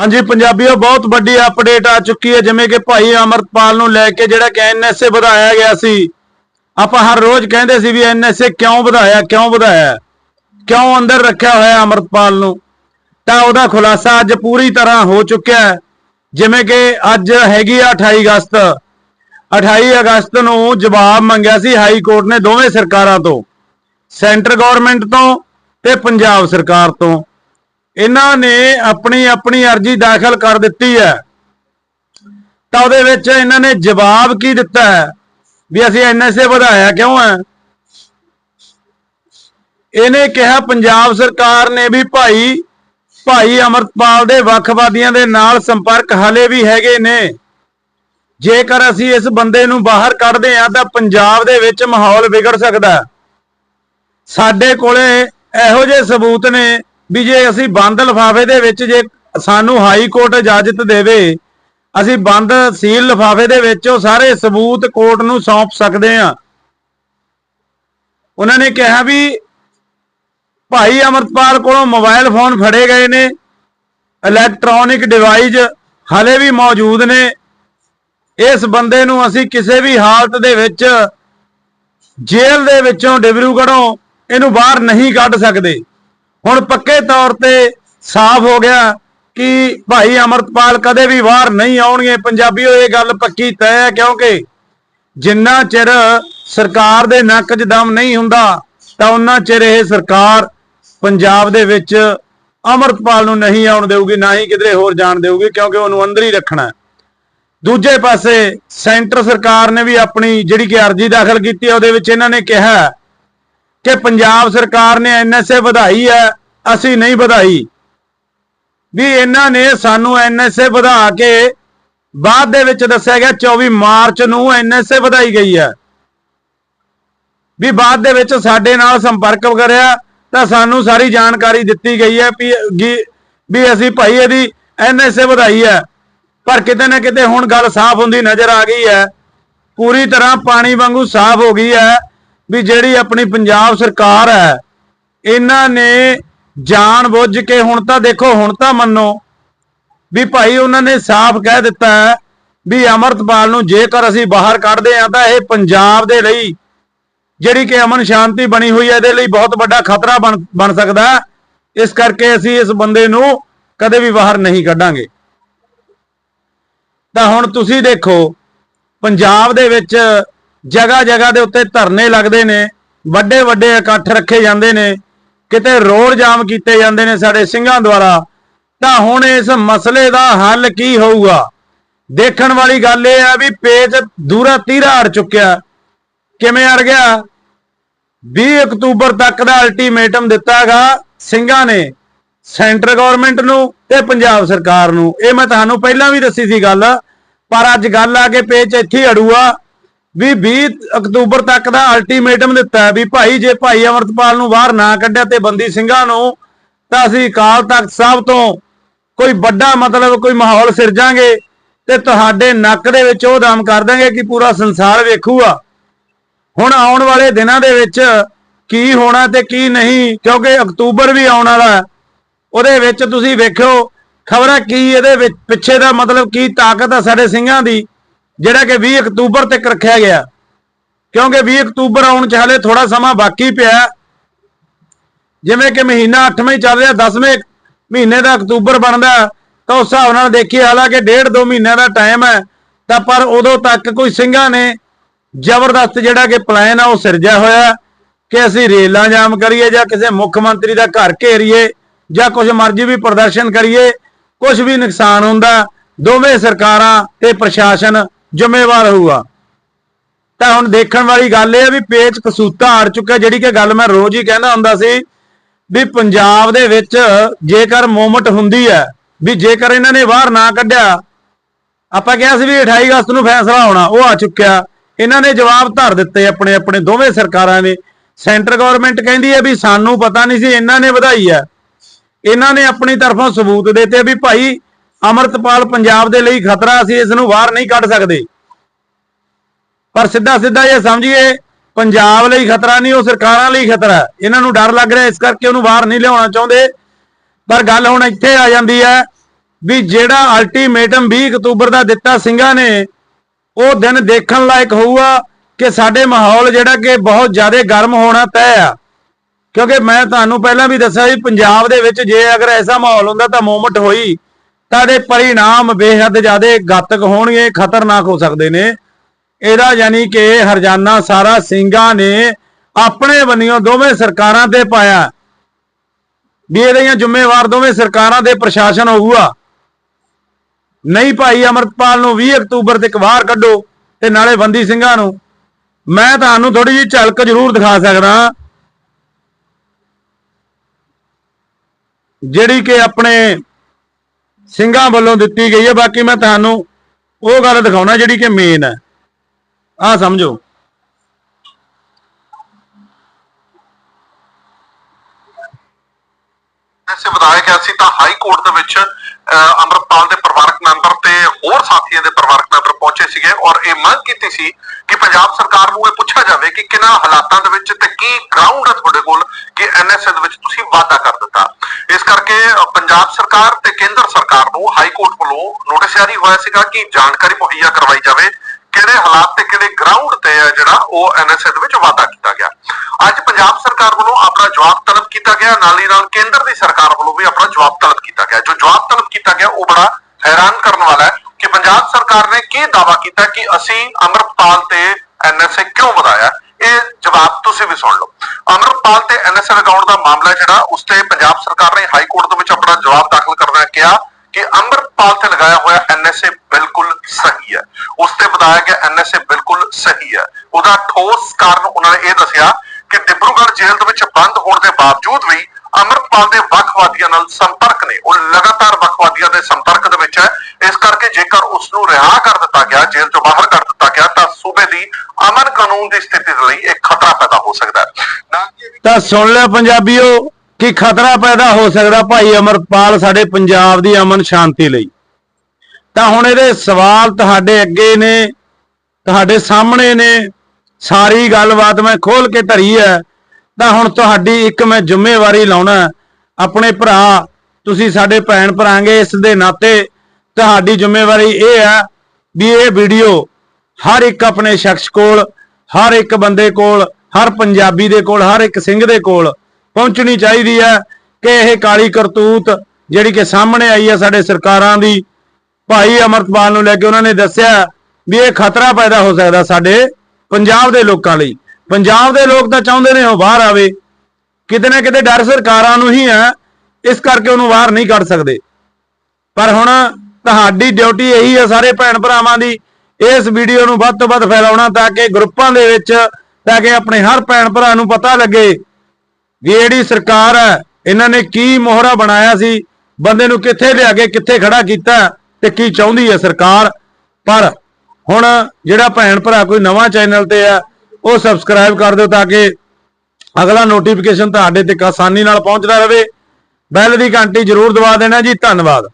ਹਾਂਜੀ, ਪੰਜਾਬੀਓ, ਬਹੁਤ ਵੱਡੀ ਅਪਡੇਟ ਆ ਚੁੱਕੀ ਹੈ। ਜਿਵੇਂ ਕਿ ਭਾਈ ਅਮਰਪਾਲ ਨੂੰ ਲੈ ਕੇ ਜਿਹੜਾ ਕਿ ਐਨਐਸਏ ਵਧਾਇਆ ਗਿਆ ਸੀ, ਆਪਾਂ ਹਰ ਰੋਜ਼ ਕਹਿੰਦੇ ਸੀ ਵੀ ਐਨਐਸਏ ਕਿਉਂ ਵਧਾਇਆ ਕਿਉਂ ਵਧਾਇਆ? ਕਿਉਂ ਅੰਦਰ ਰੱਖਿਆ ਹੋਇਆ ਅਮਰਪਾਲ ਨੂੰ? ਤਾਂ ਉਹਦਾ ਖੁਲਾਸਾ ਅੱਜ ਪੂਰੀ ਤਰ੍ਹਾਂ ਹੋ ਚੁੱਕਿਆ ਹੈ। ਜਿਵੇਂ ਕਿ ਅੱਜ ਹੈਗੀ ਆ 28 ਅਗਸਤ। 28 ਅਗਸਤ ਨੂੰ ਜਵਾਬ ਮੰਗਿਆ ਸੀ ਹਾਈ ਕੋਰਟ ਨੇ ਦੋਵੇਂ ਸਰਕਾਰਾਂ ਤੋਂ। ਸੈਂਟਰ ਗਵਰਨਮੈਂਟ ਤੋਂ ਤੇ ਪੰਜਾਬ ਸਰਕਾਰ ਤੋਂ। ਇਹਨਾਂ ਨੇ ਆਪਣੀ ਆਪਣੀ ਅਰਜ਼ੀ ਦਾਖਲ ਕਰ ਦਿੱਤੀ ਹੈ। ਤਾਂ ਉਹਦੇ ਵਿੱਚ ਇਹਨਾਂ ਨੇ ਜਵਾਬ ਕੀ ਦਿੱਤਾ ਹੈ? ਵੀ ਅਸੀਂ ਐਨਐਸਏ ਵਧਾਇਆ ਕਿਉਂ ਹੈ? ਇਹਨੇ ਕਿਹਾ, ਪੰਜਾਬ ਸਰਕਾਰ ਨੇ ਵੀ ਭਾਈ ਭਾਈ ਅਮਰਪਾਲ ਦੇ ਵੱਖਵਾਦੀਆਂ ਦੇ ਨਾਲ ਸੰਪਰਕ ਹਲੇ ਵੀ ਹੈਗੇ ਨੇ। ਜੇਕਰ ਅਸੀਂ ਇਸ ਬੰਦੇ ਨੂੰ ਬਾਹਰ ਕੱਢਦੇ ਹਾਂ, ਤਾਂ ਪੰਜਾਬ ਦੇ ਵਿੱਚ ਮਾਹੌਲ ਵਿਗੜ ਸਕਦਾ ਸਾਡੇ ਕੋਲੇ ਇਹੋ ਜਿਹੇ ਸਬੂਤ ਨੇ ਵੀ ਜੇ ਅਸੀਂ ਬੰਦ ਲਫਾਫੇ ਦੇ ਵਿੱਚ ਜੇ ਸਾਨੂੰ ਹਾਈ ਕੋਰਟ ਇਜਾਜ਼ਤ ਦੇਵੇ, ਅਸੀਂ ਬੰਦ ਸੀਲ ਲਫਾਫੇ ਦੇ ਵਿੱਚ ਉਹ ਸਾਰੇ ਸਬੂਤ ਕੋਰਟ ਨੂੰ ਸੌਂਪ ਸਕਦੇ ਹਾਂ। ਉਹਨਾਂ ਨੇ ਕਿਹਾ ਵੀ ਭਾਈ ਅਮਰਪਾਲ ਕੋਲੋਂ ਮੋਬਾਈਲ ਫੋਨ ਫੜੇ ਗਏ ਨੇ, ਇਲੈਕਟ੍ਰੋਨਿਕ ਡਿਵਾਈਸ ਹਲੇ ਵੀ ਮੌਜੂਦ ਨੇ। ਇਸ ਬੰਦੇ ਨੂੰ ਅਸੀਂ ਕਿਸੇ ਵੀ ਹਾਲਤ ਦੇ ਵਿੱਚ ਜੇਲ੍ਹ ਦੇ ਵਿੱਚੋਂ ਡਿਬਰੂਗੜ੍ਹੋਂ ਇਹਨੂੰ ਬਾਹਰ ਨਹੀਂ ਕੱਢ ਸਕਦੇ। ਹੁਣ ਪੱਕੇ ਤੌਰ ਤੇ ਸਾਫ਼ ਹੋ ਗਿਆ ਕਿ ਭਾਈ ਅਮਰਤਪਾਲ ਕਦੇ ਵੀ ਬਾਹਰ ਨਹੀਂ ਆਉਣਗੇ। ਪੰਜਾਬੀਓ, ਇਹ ਗੱਲ ਪੱਕੀ ਤੈਅ ਹੈ ਕਿਉਂਕਿ ਜਿੰਨਾ ਚਿਰ ਸਰਕਾਰ ਦੇ ਨੱਕ 'ਚ ਦਮ ਨਹੀਂ ਹੁੰਦਾ, ਤਾਂ ਉਹਨਾਂ ਚਿਰ ਇਹ ਸਰਕਾਰ ਪੰਜਾਬ ਦੇ ਵਿੱਚ ਅਮਰਤਪਾਲ ਨੂੰ ਨਹੀਂ ਆਉਣ ਦੇਊਗੀ, ਨਾ ਹੀ ਕਿਧਰੇ ਹੋਰ ਜਾਣ ਦੇਊਗੀ, ਕਿਉਂਕਿ ਉਹਨੂੰ ਅੰਦਰ ਹੀ ਰੱਖਣਾ ਦੂਜੇ ਪਾਸੇ ਸੈਂਟਰ ਸਰਕਾਰ ਨੇ ਵੀ ਆਪਣੀ ਜਿਹੜੀ ਕਿ ਅਰਜ਼ੀ ਦਾਖਲ ਕੀਤੀ ਉਹਦੇ ਵਿੱਚ ਇਹਨਾਂ ਨੇ ਕਿਹਾ ਕਿ ਪੰਜਾਬ ਸਰਕਾਰ ਨੇ ਐਨਐਸਏ ਵਧਾਈ ਹੈ, ਅਸੀਂ ਨਹੀਂ ਵਧਾਈ। ਵੀ ਇਹਨਾਂ ਨੇ ਸਾਨੂੰ ਐਨਐਸਏ ਵਧਾ ਕੇ ਬਾਅਦ ਦੇ ਵਿੱਚ ਦੱਸਿਆ ਗਿਆ 24 ਮਾਰਚ ਨੂੰ ਐਨਐਸਏ ਵਧਾਈ ਗਈ ਹੈ। ਵੀ ਬਾਅਦ ਦੇ ਵਿੱਚ ਸਾਡੇ ਨਾਲ ਸੰਪਰਕ ਕਰਿਆ ਤਾਂ ਸਾਨੂੰ ਸਾਰੀ ਜਾਣਕਾਰੀ ਦਿੱਤੀ ਗਈ ਹੈ ਵੀ ਅਸੀਂ ਭਾਈ ਇਹਦੀ ਐਨਐਸਏ ਵਧਾਈ ਹੈ। ਪਰ ਕਿਤੇ ਨਾ ਕਿਤੇ ਹੁਣ ਗੱਲ ਸਾਫ਼ ਹੁੰਦੀ ਨਜ਼ਰ ਆ ਗਈ ਹੈ। ਪੂਰੀ ਤਰ੍ਹਾਂ ਪਾਣੀ ਵਾਂਗੂ ਸਾਫ਼ ਹੋ ਗਈ ਹੈ। ਵੀ ਜਿਹੜੀ ਆਪਣੀ ਪੰਜਾਬ ਸਰਕਾਰ ਹੈ, ਇਹਨਾਂ ਨੇ ਜਾਣ ਬੁੱਝ ਕੇ ਹੁਣ ਤਾਂ ਦੇਖੋ, ਹੁਣ ਤਾਂ ਮੰਨੋ ਵੀ ਭਾਈ ਉਹਨਾਂ ਨੇ ਸਾਫ਼ ਕਹਿ ਦਿੱਤਾ ਹੈ ਵੀ ਅਮਰਤਪਾਲ ਨੂੰ ਜੇਕਰ ਅਸੀਂ ਬਾਹਰ ਕੱਢਦੇ ਹਾਂ ਤਾਂ ਇਹ ਪੰਜਾਬ ਦੇ ਲਈ ਜਿਹੜੀ ਕਿ ਅਮਨ ਸ਼ਾਂਤੀ ਬਣੀ ਹੋਈ ਹੈ, ਇਹਦੇ ਲਈ ਬਹੁਤ ਵੱਡਾ ਖਤਰਾ ਬਣ ਬਣ ਸਕਦਾ ਇਸ ਕਰਕੇ ਅਸੀਂ ਇਸ ਬੰਦੇ ਨੂੰ ਕਦੇ ਵੀ ਬਾਹਰ ਨਹੀਂ ਕੱਢਾਂਗੇ। ਤਾਂ ਹੁਣ ਤੁਸੀਂ ਦੇਖੋ, ਪੰਜਾਬ ਦੇ ਵਿੱਚ ਜਗ੍ਹਾ ਜਗ੍ਹਾ ਦੇ ਉੱਤੇ ਧਰਨੇ ਲੱਗਦੇ ਨੇ, ਵੱਡੇ ਵੱਡੇ ਇਕੱਠ ਰੱਖੇ ਜਾਂਦੇ ਨੇ, ਕਿਤੇ ਰੋਡ ਜਾਮ ਕੀਤੇ ਜਾਂਦੇ ਨੇ ਸਾਡੇ ਸਿੰਘਾਂ ਦੁਆਰਾ, ਤਾਂ ਹੁਣ ਇਸ ਮਸਲੇ ਦਾ ਹੱਲ ਕੀ ਹੋਊਗਾ? ਦੇਖਣ ਵਾਲੀ ਗੱਲ ਇਹ ਹੈ ਵੀ ਪੇਚ ਦੂਰਾ ਤੀਰਾ ਅੜ ਚੁੱਕਿਆ। ਕਿਵੇਂ ਅੜ ਗਿਆ? 20 ਅਕਤੂਬਰ ਤੱਕ ਦਾ ਅਲਟੀਮੇਟਮ ਦਿੱਤਾਗਾ ਸਿੰਘਾਂ ਨੇ, ਸੈਂਟਰ ਗਵਰਨਮੈਂਟ ਨੂੰ ਤੇ ਪੰਜਾਬ ਸਰਕਾਰ ਨੂੰ। ਇਹ ਮੈਂ ਤੁਹਾਨੂੰ ਪਹਿਲਾਂ ਵੀ ਦੱਸੀ ਸੀ ਗੱਲ, ਪਰ ਅੱਜ ਗੱਲ ਆ ਕੇ ਪੇਚ ਇੱਥੇ ਹੀ ਅੜੂਆ ਵੀ 20 ਅਕਤੂਬਰ ਤੱਕ ਦਾ ਅਲਟੀਮੇਟਮ ਦਿੱਤਾ ਵੀ ਭਾਈ ਜੇ ਭਾਈ ਅਮਰਤਪਾਲ ਨੂੰ ਬਾਹਰ ਨਾ ਕੱਢਿਆ ਤੇ ਬੰਦੀ ਸਿੰਘਾਂ ਨੂੰ, ਤਾਂ ਅਸੀਂ ਅਕਾਲ ਤਖਤ ਸਾਹਿਬ ਤੋਂ ਕੋਈ ਵੱਡਾ ਮਤਲਬ, ਕੋਈ ਮਾਹੌਲ ਸਿਰਜਾਂਗੇ ਤੇ ਤੁਹਾਡੇ ਨੱਕ ਦੇ ਵਿੱਚ ਉਹ ਦਮ ਕਰ ਦਾਂਗੇ ਕਿ ਪੂਰਾ ਸੰਸਾਰ ਵੇਖੂਗਾ। ਹੁਣ ਆਉਣ ਵਾਲੇ ਦਿਨਾਂ ਦੇ ਵਿੱਚ ਕੀ ਹੋਣਾ ਤੇ ਕੀ ਨਹੀਂ, ਕਿਉਂਕਿ ਅਕਤੂਬਰ ਵੀ ਆਉਣ ਵਾਲਾ ਉਹਦੇ ਵਿੱਚ ਤੁਸੀਂ ਵੇਖਿਓ, ਖਬਰਾਂ ਕੀ ਇਹਦੇ ਵਿੱਚ ਪਿੱਛੇ ਦਾ ਮਤਲਬ, ਕੀ ਤਾਕਤ ਆ ਸਾਡੇ ਸਿੰਘਾਂ ਦੀ। ਜਿਹੜਾ ਕਿ 20 ਅਕਤੂਬਰ ਤੱਕ ਰੱਖਿਆ ਗਿਆ। ਕਿਉਂਕਿ 20 ਅਕਤੂਬਰ ਆਉਣ ਚ ਹਲੇ ਥੋੜਾ ਸਮਾਂ ਬਾਕੀ ਪਿਆ। ਜਿਵੇਂ ਕਿ ਮਹੀਨਾ 8ਵਾਂ ਹੀ ਚੱਲ ਰਿਹਾ 10ਵੇਂ ਮਹੀਨੇ ਦਾ ਅਕਤੂਬਰ ਬਣਦਾ, ਤਾਂ ਉਸ ਹਿਸਾਬ ਨਾਲ ਦੇਖੀਏ, ਹਾਲਾਂਕਿ ਡੇਢ ਦੋ ਮਹੀਨਿਆਂ ਦਾ ਟਾਈਮ ਹੈ, ਤਾਂ ਪਰ ਉਦੋਂ ਤੱਕ ਕੋਈ ਸਿੰਘਾਂ ਨੇ ਜ਼ਬਰਦਸਤ ਜਿਹੜਾ ਕਿ ਪਲਾਨ ਆ, ਉਹ ਸਿਰਜਿਆ ਹੋਇਆ। ਕਿ ਅਸੀਂ ਰੇਲਾਂ ਜਾਮ ਕਰੀਏ ਜਾਂ ਕਿਸੇ ਮੁੱਖ ਮੰਤਰੀ ਦਾ ਘਰ ਘੇਰੀਏ ਜਾਂ ਕੁਝ ਮਰਜ਼ੀ ਵੀ ਪ੍ਰਦਰਸ਼ਨ ਕਰੀਏ ਕੁਝ ਵੀ ਨੁਕਸਾਨ ਹੁੰਦਾ, ਦੋਵੇਂ ਸਰਕਾਰਾਂ ਤੇ ਪ੍ਰਸ਼ਾਸਨ ਜ਼ਿੰਮੇਵਾਰ ਹੋਊਗਾ। ਤਾਂ ਹੁਣ ਦੇਖਣ ਵਾਲੀ ਗੱਲ ਇਹ ਹੈ ਵੀ ਪੇਚ ਕਸੂਤਾ ਆੜ ਚੁੱਕਾ ਜਿਹੜੀ ਕਿ ਗੱਲ ਮੈਂ ਰੋਜ਼ ਹੀ ਕਹਿੰਦਾ ਹੁੰਦਾ ਸੀ ਵੀ ਪੰਜਾਬ ਦੇ ਵਿੱਚ ਜੇਕਰ ਮੂਵਮੈਂਟ ਹੁੰਦੀ ਹੈ, ਵੀ ਜੇਕਰ ਇਹਨਾਂ ਨੇ ਬਾਹਰ ਨਾ ਕੱਢਿਆ, ਆਪਾਂ ਕਿਹਾ ਸੀ ਵੀ 28 ਅਗਸਤ ਨੂੰ ਫੈਸਲਾ ਹੋਣਾ, ਉਹ ਆ ਚੁੱਕਿਆ। ਇਹਨਾਂ ਨੇ ਜਵਾਬ ਧਰ ਦਿੱਤੇ ਆਪਣੇ ਆਪਣੇ ਦੋਵੇਂ ਸਰਕਾਰਾਂ ਨੇ। ਸੈਂਟਰ ਗਵਰਨਮੈਂਟ ਕਹਿੰਦੀ ਹੈ ਵੀ ਸਾਨੂੰ ਪਤਾ ਨਹੀਂ ਸੀ, ਇਹਨਾਂ ਨੇ ਵਧਾਈ ਹੈ। ਇਹਨਾਂ ਨੇ ਆਪਣੀ ਤਰਫੋਂ ਸਬੂਤ ਦਿੱਤੇ ਵੀ ਭਾਈ ਅਮਰਤਪਾਲ ਪੰਜਾਬ ਦੇ ਲਈ ਖਤਰਾ ਅਸੀਂ ਇਸ ਨੂੰ ਬਾਹਰ ਨਹੀਂ ਕੱਢ ਸਕਦੇ। ਪਰ ਸਿੱਧਾ ਸਿੱਧਾ ਇਹ ਸਮਝੀਏ, ਪੰਜਾਬ ਲਈ ਖਤਰਾ ਨਹੀਂ, ਉਹ ਸਰਕਾਰਾਂ ਲਈ ਖਤਰਾ ਇਹਨਾਂ ਨੂੰ ਡਰ ਲੱਗ ਰਿਹਾ, ਇਸ ਕਰਕੇ ਉਹਨੂੰ ਬਾਹਰ ਨਹੀਂ ਲਿਆਉਣਾ ਚਾਹੁੰਦੇ। ਪਰ ਗੱਲ ਹੁਣ ਇੱਥੇ ਆ ਜਾਂਦੀ ਹੈ ਵੀ ਜਿਹੜਾ ਅਲਟੀਮੇਟਮ 20 ਅਕਤੂਬਰ ਦਾ ਦਿੱਤਾ ਸਿੰਘਾਂ ਨੇ, ਉਹ ਦਿਨ ਦੇਖਣ ਲਾਇਕ ਹੋਊਗਾ ਕਿ ਸਾਡੇ ਮਾਹੌਲ ਜਿਹੜਾ ਕਿ ਬਹੁਤ ਜ਼ਿਆਦਾ ਗਰਮ ਹੋਣਾ ਤੈਅ ਆ। ਕਿਉਂਕਿ ਮੈਂ ਤੁਹਾਨੂੰ ਪਹਿਲਾਂ ਵੀ ਦੱਸਿਆ ਸੀ, ਪੰਜਾਬ ਦੇ ਵਿੱਚ ਜੇ ਅਗਰ ਐਸਾ ਮਾਹੌਲ ਹੁੰਦਾ ਤਾਂ ਮੂਵਮੈਂਟ ਹੋਈ। ਤਾਂ ਇਹਦੇ ਪਰਿਣਾਮ ਬੇਹੱਦ ਜ਼ਿਆਦਾ ਘਾਤਕ ਹੋਣਗੇ, ਖਤਰਨਾਕ ਹੋ ਸਕਦੇ ਨੇ। ਇਹਦਾ ਯਾਨੀ ਕਿ ਹਰਜਾਨਾ ਸਾਰਾ ਸਿੰਘਾਂ ਨੇ ਆਪਣੇ ਬੰਨਿਓ ਦੋਵੇਂ ਸਰਕਾਰਾਂ ਤੇ ਪਾਇਆ। ਵੀ ਇਹਦੀਆਂ ਜ਼ਿੰਮੇਵਾਰ ਦੋਵੇਂ ਸਰਕਾਰਾਂ ਦੇ ਪ੍ਰਸ਼ਾਸਨ ਹੋਊਗਾ। ਨਹੀਂ ਭਾਈ ਅਮਰਪਾਲ ਨੂੰ 20 ਅਕਤੂਬਰ ਤੇ ਬਾਹਰ ਕੱਢੋ ਤੇ ਨਾਲੇ ਬੰਦੀ ਸਿੰਘਾਂ ਨੂੰ। ਮੈਂ ਤੁਹਾਨੂੰ ਥੋੜੀ ਜਿਹੀ ਝਲਕ ਜ਼ਰੂਰ ਦਿਖਾ ਸਕਦਾ। ਜਿਹੜੀ ਕਿ ਆਪਣੇ ਸਿੰਘਾਂ ਵੱਲੋਂ ਦਿੱਤੀ ਗਈ ਹੈ। ਬਾਕੀ ਮੈਂ ਤੁਹਾਨੂੰ ਉਹ ਗੱਲ ਦਿਖਾਉਣਾ ਜਿਹੜੀ ਕਿ ਮੇਨ ਹੈ। ਆਹ ਸਮਝੋ। ਐਸੇ ਵਧਾਇਆ ਗਿਆ ਸੀ ਤਾਂ ਹਾਈ ਕੋਰਟ ਦੇ ਵਿੱਚ ਅਹ, ਅੰਮ੍ਰਿਤਪਾਲ ਦੇ ਪਰਿਵਾਰਕ ਮੈਂਬਰ ਤੇ ਹੋਰ ਸਾਥੀਆਂ ਦੇ ਪਰਿਵਾਰਕ ਮੈਂਬਰ ਪਹੁੰਚੇ ਸੀਗੇ ਔਰ ਇਹ ਮੰਗ ਕੀਤੀ ਸੀ ਕਿ ਪੰਜਾਬ ਸਰਕਾਰ ਨੂੰ ਇਹ ਪੁੱਛਿਆ ਜਾਵੇ ਕਿ ਕਿਹਨਾਂ ਹਾਲਾਤਾਂ ਦੇ ਵਿੱਚ ਤੇ ਕੀ ਗਰਾਊਂਡ ਹੈ ਤੁਹਾਡੇ ਕੋਲ ਕਿ ਐਨਐਸਏ ਦੇ ਵਿੱਚ ਤੁਸੀਂ ਵਾਅਦਾ ਕਰ ਦਿੱਤਾ ਕਰਕੇ ਪੰਜਾਬ ਸਰਕਾਰ ਤੇ ਕੇਂਦਰ ਸਰਕਾਰ ਨੂੰ ਹਾਈ ਕੋਰਟ ਵੱਲੋਂ ਨੋਟਿਸ ਜਾਰੀ ਹੋਇਆ ਸੀਗਾ ਕਿ ਜਾਣਕਾਰੀ ਮੁਹੱਈਆ ਕਰਵਾਈ ਜਾਵੇ, ਕਿਹੜੇ ਹਾਲਾਤ ਤੇ ਕਿਹੜੇ ਗਰਾਊਂਡ ਤੇ ਹੈ ਜਿਹੜਾ ਉਹ ਐਨਐਸਏ ਦੇ ਵਿੱਚ ਵਾਅਦਾ ਕੀਤਾ ਗਿਆ। ਅੱਜ ਪੰਜਾਬ ਸਰਕਾਰ ਵੱਲੋਂ ਆਪਣਾ ਜਵਾਬ ਤਲਬ ਕੀਤਾ ਗਿਆ, ਨਾਲ ਹੀ ਨਾਲ ਕੇਂਦਰ ਦੀ ਸਰਕਾਰ ਵੱਲੋਂ ਵੀ ਆਪਣਾ ਜਵਾਬ ਤਲਬ ਕੀਤਾ ਗਿਆ। ਜੋ ਜਵਾਬ ਤਲਬ ਕੀਤਾ ਗਿਆ, ਉਹ ਬੜਾ ਹੈਰਾਨ ਕਰਨ ਵਾਲਾ ਹੈ ਕਿ ਪੰਜਾਬ ਸਰਕਾਰ ਨੇ ਕੀ ਦਾਵਾ ਕੀਤਾ ਕਿ ਅਸੀਂ ਅੰਮ੍ਰਿਤਪਾਲ ਤੇ ਐਨਐਸਏ ਕਿਉਂ ਵਧਾਇਆ। ਇਹ ਜਵਾਬ ਤੁਸੀਂ ਵੀ ਸੁਣ ਲਓ। ਅੰਮ੍ਰਿਤਪਾਲ ਤੇ ਐਨਐਸਏ ਲਗਾਉਣ ਦਾ ਮਾਮਲਾ ਜਿਹੜਾ, ਉਸ ਤੇ ਪੰਜਾਬ ਸਰਕਾਰ ਨੇ ਹਾਈ ਕੋਰਟ ਦੇ ਵਿੱਚ ਆਪਣਾ ਜਵਾਬ ਦਾਖਲ ਕਰਨਾ ਕਿਹਾ ਕਿ ਅੰਮ੍ਰਿਤਪਾਲ ਤੇ ਲਗਾਇਆ ਹੋਇਆ ਐਨਐਸਏ ਬਿਲਕੁਲ ਸਹੀ ਹੈ। ਉਸ ਤੇ ਵਧਾਇਆ ਗਿਆ ਐਨਐਸਏ ਬਿਲਕੁਲ ਸਹੀ ਹੈ। ਉਹਦਾ ਠੋਸ ਕਾਰਨ ਉਹਨਾਂ ਨੇ ਇਹ ਦੱਸਿਆ ਕਿ ਡਿਬਰੂਗੜ੍ਹ ਜੇਲ੍ਹ ਦੇ ਵਿੱਚ ਬੰਦ ਹੋਣ ਦੇ ਬਾਵਜੂਦ ਵੀ ਅੰਮ੍ਰਿਤਪਾਲ ਦੇ ਵੱਖਵਾਦੀਆਂ ਨਾਲ ਸੰਪਰਕ ਨੇ। ਉਹ ਲਗਾਤਾਰ ਵੱਖਵਾਦੀਆਂ ਦੇ ਸੰਪਰਕ ਦੇ ਵਿੱਚ ਹੈ। ਇਸ ਕਰਕੇ ਜੇਕਰ ਉਸ ਨੂੰ ਰਿਹਾ ਕਰ ਦਿੱਤਾ ਗਿਆ ਜੇਲ੍ਹ ਤੋਂ ਬਾਹਰ ਕਰ ਦਿੱਤਾ ਗਿਆ ਤਾਂ ਸੂਬੇ ਦੀ ਅਮਨ ਕਾਨੂੰਨ ਦੀ ਸਥਿਤੀ ਦੇ ਲਈ ਇੱਕ ਖਤਰਾ ਪੈਦਾ ਹੋ ਸਕਦਾ ਹੈ ਨਾ ਕਿ ਇਹ ਵੀ ਤਾਂ ਸੁਣ ਲਿਆ ਪੰਜਾਬੀਓ, ਕਿ ਖਤਰਾ ਪੈਦਾ ਹੋ ਸਕਦਾ ਭਾਈ ਅਮਰਪਾਲ ਸਾਡੇ ਪੰਜਾਬ ਦੀ ਅਮਨ ਸ਼ਾਂਤੀ ਲਈ। ਤਾਂ ਹੁਣ ਇਹਦੇ ਸਵਾਲ ਤੁਹਾਡੇ ਅੱਗੇ ਨੇ, ਤੁਹਾਡੇ ਸਾਹਮਣੇ ਨੇ, ਸਾਰੀ ਗੱਲਬਾਤ ਮੈਂ ਖੋਲ ਕੇ ਧਰੀ ਹੈ। ਤਾਂ ਹੁਣ ਤੁਹਾਡੀ ਇੱਕ ਮੈਂ ਜ਼ਿੰਮੇਵਾਰੀ ਲਾਉਣਾ ਆਪਣੇ ਭਰਾ, ਤੁਸੀਂ ਸਾਡੇ ਭੈਣ ਭਰਾਂਗੇ ਇਸ ਦੇ ਨਾਤੇ, ਤੁਹਾਡੀ ਜ਼ਿੰਮੇਵਾਰੀ ਇਹ ਹੈ ਵੀ ਇਹ ਵੀਡੀਓ ਹਰ ਇੱਕ ਆਪਣੇ ਸ਼ਖਸ ਕੋਲ, ਹਰ ਇੱਕ ਬੰਦੇ ਕੋਲ ਹਰ ਪੰਜਾਬੀ ਦੇ ਕੋਲ, ਹਰ ਇੱਕ ਸਿੰਘ ਦੇ ਕੋਲ ਪਹੁੰਚਣੀ ਚਾਹੀਦੀ ਹੈ ਕਿ ਇਹ ਕਾਲੀ ਕਰਤੂਤ ਜਿਹੜੀ ਕਿ ਸਾਹਮਣੇ ਆਈ ਹੈ ਸਾਡੇ ਸਰਕਾਰਾਂ ਦੀ, ਭਾਈ ਅਮਰਪਾਲ ਨੂੰ ਲੈ ਕੇ ਉਹਨਾਂ ਨੇ ਦੱਸਿਆ ਵੀ ਇਹ ਖਤਰਾ ਪੈਦਾ ਹੋ ਸਕਦਾ ਸਾਡੇ ਪੰਜਾਬ ਦੇ ਲੋਕਾਂ ਲਈ। ਪੰਜਾਬ ਦੇ ਲੋਕ ਤਾਂ ਚਾਹੁੰਦੇ ਨੇ ਉਹ ਬਾਹਰ ਆਵੇ। ਕਿਤੇ ਨਾ ਕਿਤੇ ਡਰ ਸਰਕਾਰਾਂ ਨੂੰ ਹੀ ਹੈ, ਇਸ ਕਰਕੇ ਉਹਨੂੰ ਬਾਹਰ ਨਹੀਂ ਕੱਢ ਸਕਦੇ। ਪਰ ਹੁਣ ਤੁਹਾਡੀ ਡਿਊਟੀ ਇਹੀ ਹੈ ਸਾਰੇ ਭੈਣ ਭਰਾਵਾਂ ਦੀ, ਇਸ ਵੀਡੀਓ ਨੂੰ ਵੱਧ ਤੋਂ ਵੱਧ ਫੈਲਾਉਣਾ ਤਾਂ ਕਿ ਗਰੁੱਪਾਂ ਦੇ ਵਿੱਚ ਤਾਂ ਕਿ ਆਪਣੇ ਹਰ ਭੈਣ ਭਰਾ ਨੂੰ ਪਤਾ ਲੱਗੇ ਵੀ ਜਿਹੜੀ ਸਰਕਾਰ ਹੈ, ਇਹਨਾਂ ਨੇ ਕੀ ਮੋਹਰਾ ਬਣਾਇਆ ਸੀ, ਬੰਦੇ ਨੂੰ ਕਿੱਥੇ ਲਿਆ ਕੇ, ਕਿੱਥੇ ਖੜਾ ਕੀਤਾ ਤੇ ਕੀ ਚਾਹੁੰਦੀ ਹੈ ਸਰਕਾਰ। ਪਰ ਹੁਣ ਜਿਹੜਾ ਭੈਣ ਭਰਾ ਕੋਈ ਨਵਾਂ ਚੈਨਲ ਤੇ ਆ ਉਹ ਸਬਸਕ੍ਰਾਈਬ ਕਰ ਦਿਓ ਤਾਂ ਕਿ ਅਗਲਾ ਨੋਟੀਫਿਕੇਸ਼ਨ ਤੁਹਾਡੇ ਤੱਕ ਆਸਾਨੀ ਨਾਲ ਪਹੁੰਚਦਾ ਰਹੇ। ਬੈਲ ਦੀ ਘੰਟੀ ਜ਼ਰੂਰ ਦਬਾ ਦੇਣਾ ਜੀ। ਧੰਨਵਾਦ।